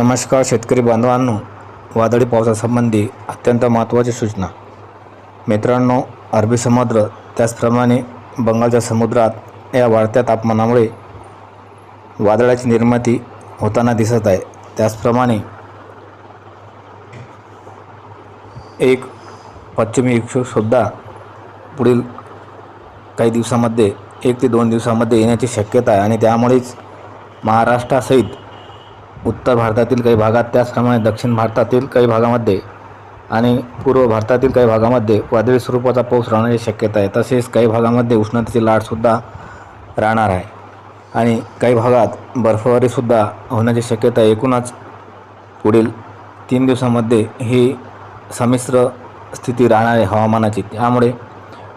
नमस्कार शेतकरी बांधवांनो वादळी पावसासंबंधी अत्यंत महत्त्वाची सूचना. मित्रांनो अरबी समुद्र त्याचप्रमाणे बंगालच्या समुद्रात या वाढत्या तापमानामुळे वादळाची निर्मिती होताना दिसत आहे. त्याचप्रमाणे एक पश्चिमी इक्षुसुद्धा पुढील काही दिवसामध्ये एक ते दोन दिवसामध्ये येण्याची शक्यता आहे आणि त्यामुळेच महाराष्ट्रासहित उत्तर भारतातील काही भागात त्याचप्रमाणे दक्षिण भारतातील काही भागामध्ये आणि पूर्व भारतातील काही भागामध्ये वादळी स्वरूपाचा पाऊस राहण्याची शक्यता आहे. तसेच काही भागामध्ये उष्णतेची लाटसुद्धा राहणार आहे. आणि काही भागात बर्फवारीसुद्धा होण्याची शक्यता आहे. एकूणच पुढील तीन दिवसामध्ये ही संमिश्र स्थिती राहणार आहे हवामानाची. त्यामुळे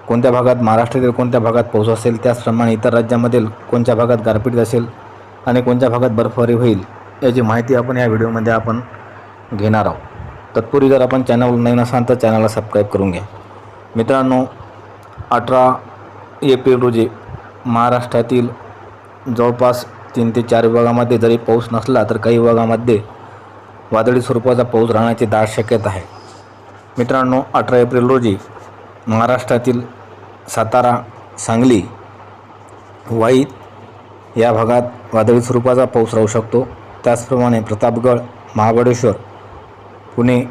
कोणत्या भागात महाराष्ट्रातील कोणत्या भागात पाऊस असेल त्याचप्रमाणे इतर राज्यामधील कोणत्या भागात गारपीट असेल आणि कोणत्या भागात बर्फवारी होईल याची माहिती आपण या व्हिडिओमध्ये आपण घेणार आहोत. तत्पूर्वी जर आपण चॅनल नवीन असाल तर चॅनलला सबस्क्राईब करून घ्या. मित्रांनो अठरा एप्रिल रोजी महाराष्ट्रातील जवळपास तीन ते चार विभागामध्ये जरी पाऊस नसला तर काही विभागामध्ये वादळी स्वरूपाचा पाऊस राहण्याची दाट शक्यता आहे. मित्रांनो अठरा एप्रिल रोजी महाराष्ट्रातील सातारा सांगली वाई या भागात वादळी स्वरूपाचा पाऊस राहू शकतो. त्याचप्रमाणे प्रतापगड महाबळेश्वर पुणे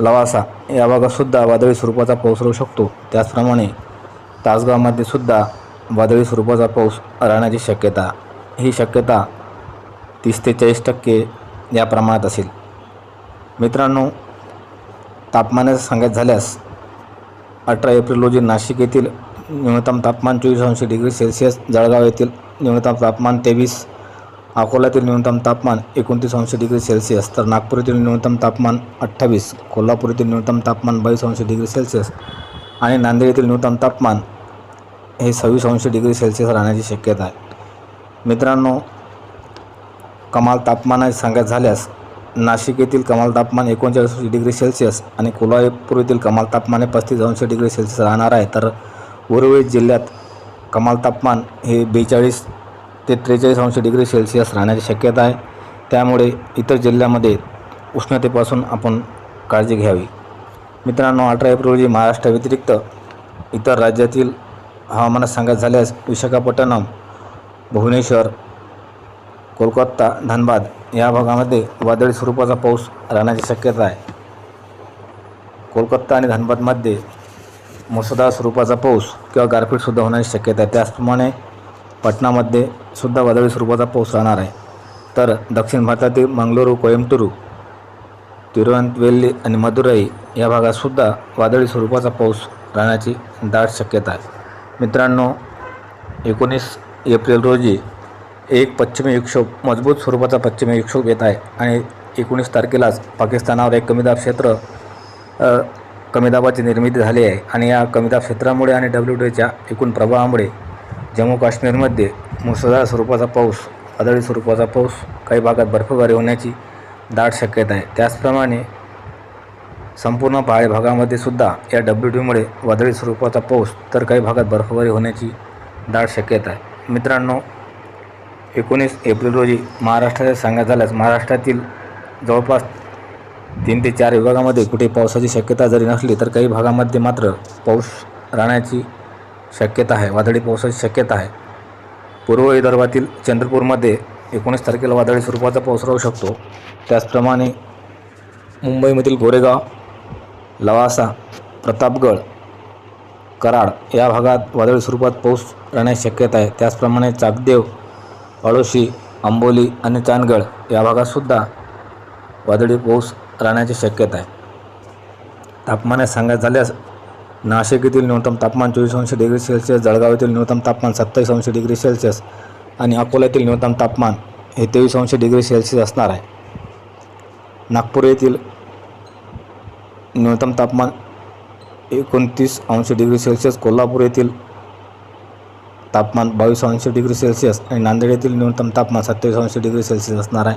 लवासा या भागातसुद्धा वादळी स्वरूपाचा पाऊस राहू शकतो. त्याचप्रमाणे तासगावमध्ये सुद्धा वादळी स्वरूपाचा पाऊस राहण्याची शक्यता ही शक्यता तीस ते चाळीस टक्के या प्रमाणात असेल. मित्रांनो तापमानाचं सांगायचं झाल्यास अठरा एप्रिल रोजी नाशिक येथील न्यूनतम तापमान चोवीस अंश डिग्री सेल्सिअस जळगाव येथील न्यूनतम तापमान तेवीस अकोल्यातील न्यूनतम तापमान एकोणतीस अंश डिग्री सेल्सिअस तर नागपूर येथील न्यूनतम तापमान अठ्ठावीस कोल्हापूर येथील न्यूनतम तापमान बावीस अंश डिग्री सेल्सिअस आणि नांदेड येथील न्यूनतम तापमान हे सव्वीस अंश डिग्री सेल्सिअस राहण्याची शक्यता आहे. मित्रांनो कमाल तापमानाची सांगायचं झाल्यास नाशिक येथील कमाल तापमान एकोणचाळीस डिग्री सेल्सिअस आणि कोल्हापूर येथील कमाल तापमान हे पस्तीस अंश डिग्री सेल्सिअस राहणार आहे. तर उर्वरित जिल्ह्यात कमाल तापमान हे बेचाळीस ते त्रेचाळीस अंश डिग्री सेल्सिअस राहण्याची शक्यता आहे. त्यामुळे इतर जिल्ह्यामध्ये उष्णतेपासून आपण काळजी घ्यावी. मित्रांनो अठरा एप्रिल रोजी महाराष्ट्राव्यतिरिक्त इतर राज्यातील हवामानात सांगायचं झाल्यास विशाखापट्टणम भुवनेश्वर कोलकाता धनबाद या भागामध्ये वादळी स्वरूपाचा पाऊस राहण्याची शक्यता आहे. कोलकाता आणि धनबादमध्ये मुसळधार स्वरूपाचा पाऊस किंवा गारपीटसुद्धा होण्याची शक्यता आहे. त्याचप्रमाणे पटणामध्ये सुद्धा वादळी स्वरूपाचा पाऊस राहणार आहे. तर दक्षिण भारतातील मंगळुरू कोयंबतूरू तिरुवनंतवेल्ली आणि मदुराई या भागातसुद्धा वादळी स्वरूपाचा पाऊस राहण्याची दाट शक्यता आहे. मित्रांनो एकोणीस एप्रिल रोजी एक पश्चिमी विक्षोभ मजबूत स्वरूपाचा पश्चिमी विक्षोभ येत आहे आणि एकोणीस तारखेलाच पाकिस्तानावर एक कमीदाब क्षेत्र कमीदाबाची कमी दाबाची निर्मिती झाली आहे. आणि या कमीदाब क्षेत्रामुळे आणि डब्ल्यू डीच्या एकूण प्रभावामुळे जम्मू काश्मीरमध्ये मुसळधार स्वरूपाचा पाऊस वादळी स्वरूपाचा पाऊस काही भागात बर्फबारी होण्याची दाट शक्यता आहे. त्याचप्रमाणे संपूर्ण पहाडी भागामध्ये सुद्धा या डब्ल्यू डीमुळे वादळी स्वरूपाचा पाऊस तर काही भागात बर्फबारी होण्याची दाट शक्यता आहे. मित्रांनो एकोणीस एप्रिल रोजी महाराष्ट्राच्या सांगायचं झाल्यास महाराष्ट्रातील जवळपास तीन ते चार विभागामध्ये कुठे पावसाची शक्यता जरी नसली तर काही भागामध्ये मात्र पाऊस राहण्याची शक्यता आहे. वादळी पावसाची शक्यता आहे. पूर्व विदर्भातील चंद्रपूरमध्ये एकोणीस तारखेला वादळी स्वरूपाचा पाऊस राहू शकतो. त्याचप्रमाणे मुंबईमधील गोरेगाव लवासा प्रतापगड कराड या भागात वादळी स्वरूपात पाऊस राहण्याची शक्यता आहे. त्याचप्रमाणे चाकदेव अळोशी आंबोली आणि चांदगड या भागातसुद्धा वादळी पाऊस राहण्याची शक्यता आहे. तापमानात सांगायचं झाल्यास नाशिक येथील न्यूनतम तापमान चोवीस अंश डिग्री सेल्सिअस जळगाव येथील न्यूनतम तापमान सत्तावीस अंश डिग्री सेल्सिअस आणि अकोला येथील न्यूनतम तापमान हे तेवीस अंश डिग्री सेल्सिअस असणार आहे. नागपूर येथील न्यूनतम तापमान एकोणतीस अंश डिग्री सेल्सिअस कोल्हापूर येथील तापमान बावीस अंश डिग्री सेल्सिअस आणि नांदेड येथील न्यूनतम तापमान सत्तावीस अंश डिग्री सेल्सिअस असणार आहे.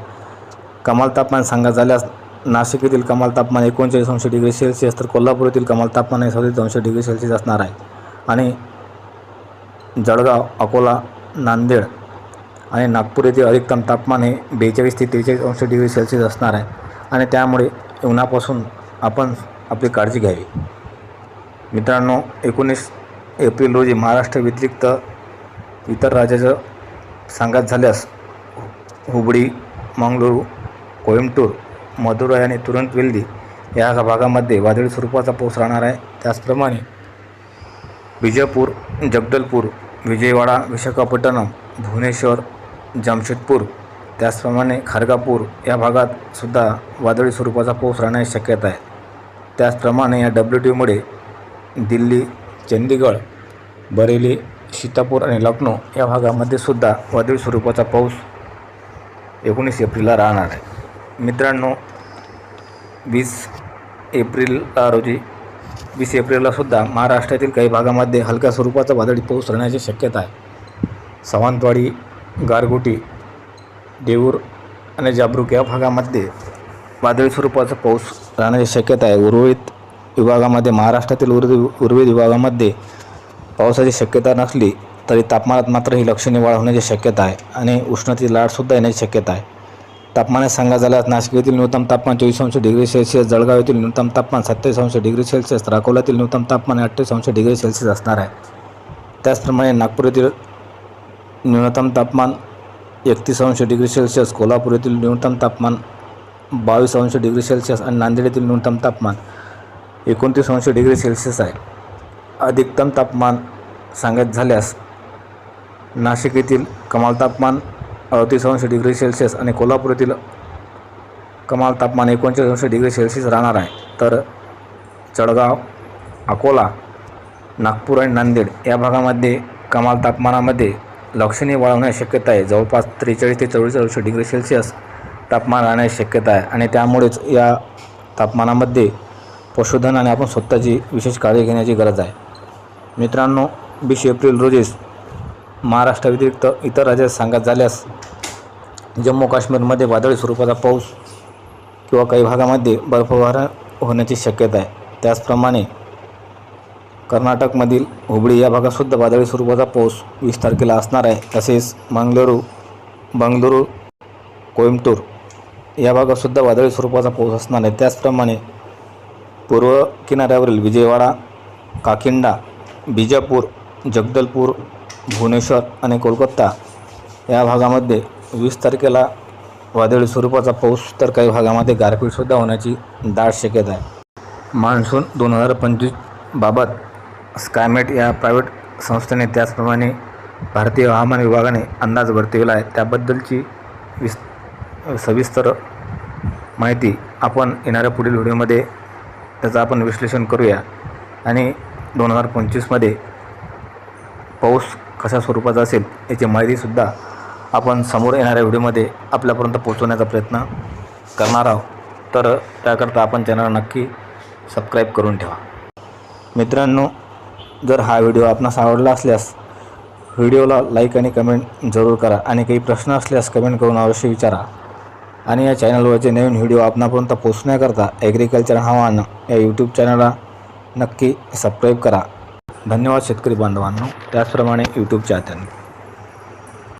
कमाल तापमान सांगायचं झाल्यास नाशिक येथील कमाल तापमान एकोणचाळीस अंश डिग्री सेल्सिअस तर कोल्हापूर येथील कमाल तापमान हे सदतीस अंश डिग्री सेल्सिअस असणार आहे. आणि जळगाव अकोला नांदेड आणि नागपूर येथे अधिकतम तापमान हे बेचाळीस ते त्रेचाळीस अंश डिग्री सेल्सिअस असणार आहे. आणि त्यामुळे उन्हापासून आपण आपली काळजी घ्यावी. मित्रांनो एकोणीस एप्रिल रोजी महाराष्ट्र व्यतिरिक्त इतर राज्याचं सांगायचं झाल्यास हुबळी मंगळुरू कोइंबतूर मदुराई आणि तुरंत वेल्दी या भागामध्ये वादळी स्वरूपाचा पाऊस राहणार आहे. त्याचप्रमाणे विजयपूर जगदलपूर विजयवाडा विशाखापट्टणम भुवनेश्वर जमशेदपूर त्याचप्रमाणे खारगापूर या भागात सुद्धा वादळी स्वरूपाचा पाऊस राहण्याची शक्यता आहे. त्याचप्रमाणे या डब्ल्यू टीमुळे दिल्ली चंदीगड बरेली सीतापूर आणि लखनौ या भागामध्ये सुद्धा वादळी स्वरूपाचा पाऊस एकोणीस एप्रिलला राहणार आहे. मित्रांनो वीस एप्रिलला रोजी वीस एप्रिललासुद्धा महाराष्ट्रातील काही भागामध्ये हलक्या स्वरूपाचा वादळी पाऊस राहण्याची शक्यता आहे. सावंतवाडी गारगोटी देऊर आणि जाबरूक या भागामध्ये वादळी स्वरूपाचा पाऊस राहण्याची शक्यता आहे. उर्वरित विभागामध्ये महाराष्ट्रातील उर्वरित उर्वरित विभागामध्ये पावसाची शक्यता नसली तरी तापमानात मात्र ही लक्षणीय वाढ होण्याची शक्यता आहे आणि उष्णतेची लाटसुद्धा येण्याची शक्यता आहे. तापमानात सांगा झाल्यास नाशिक येथील न्यूनतम तापमान चोवीस अंश डिग्री सेल्सिअस जळगाव येथील न्यूनतम तापमान सत्तावीस अंश डिग्री सेल्सिअस तर न्यूनतम तापमान अठ्ठावीस अंश डिग्री सेल्सिअस असणार आहे. त्याचप्रमाणे नागपूर येथील न्यूनतम तापमान एकतीस अंश डिग्री सेल्सिअस कोल्हापूर येथील न्यूनतम तापमान बावीस अंश डिग्री सेल्सिअस आणि नांदेड येथील न्यूनतम तापमान एकोणतीस अंश डिग्री सेल्सिअस आहे. अधिकतम तापमान सांगायचं झाल्यास नाशिक येथील कमाल तापमान अडतीस अंश डिग्री सेल्सिअस आणि कोल्हापूर येथील कमाल तापमान एकोणचाळीस अंश डिग्री सेल्सिअस राहणार आहे. तर चढगाव अकोला नागपूर आणि नांदेड या भागामध्ये कमाल तापमानामध्ये लक्षणीय वाढ होण्याची शक्यता आहे. जवळपास त्रेचाळीस ते चव्वेचाळीस अंश डिग्री सेल्सिअस तापमान राहण्याची शक्यता आहे आणि त्यामुळेच या तापमानामध्ये पशुधन आणि आपण स्वतःची विशेष काळजी घेण्याची गरज आहे. मित्रांनो वीस एप्रिल रोजीच महाराष्ट्राव्यतिरिक्त इतर राज्यात सांगत झाल्यास जम्मू काश्मीरमध्ये वादळी स्वरूपाचा पाऊस किंवा काही भागामध्ये बर्फवारा होण्याची शक्यता आहे. त्याचप्रमाणे कर्नाटकमधील हुबळी या भागातसुद्धा वादळी स्वरूपाचा पाऊस वीस तारखेला असणार आहे. तसेच मंगळुरू बंगळुरू कोइंबतूर या भागातसुद्धा वादळी स्वरूपाचा पाऊस असणार आहे. त्याचप्रमाणे पूर्व किनाऱ्यावरील विजयवाडा काकिंडा बिजापूर जगदलपूर भुवनेश्वर आणि कोलकाता या भागामध्ये वीस तारखेला वादळी स्वरूपाचा पाऊस तर काही भागामध्ये गारपीटसुद्धा होण्याची दाट शक्यता आहे. मान्सून दोन हजार पंचवीस बाबत स्कायमेट या प्रायव्हेट संस्थेने त्याचप्रमाणे भारतीय हवामान विभागाने अंदाज वर्तविला आहे. त्याबद्दलची विस सविस्तर माहिती आपण येणाऱ्या पुढील व्हिडिओमध्ये त्याचं आपण विश्लेषण करूया. आणि दोन हजार पंचवीसमध्ये पाऊस कशा स्वरूपाचा असेल याची माहितीसुद्धा आपण समोर येणाऱ्या व्हिडिओमध्ये आपल्यापर्यंत पोहोचवण्याचा प्रयत्न करणार आहोत. तर त्याकरता आपण चॅनल नक्की सबस्क्राईब करून ठेवा. मित्रांनो जर हा व्हिडिओ आपणास आवडला असल्यास व्हिडिओला लाईक आणि कमेंट जरूर करा आणि काही प्रश्न असल्यास कमेंट करून अवश्य विचारा. आणि या चॅनलवरचे नवीन व्हिडिओ आपणापर्यंत पोहोचण्याकरता ॲग्रिकल्चर हवामान या यूट्यूब चॅनलला नक्की सबस्क्राईब करा. धन्यवाद शेतकरी बांधवांनो. त्याचप्रमाणे यूट्यूब चाहत्यांनो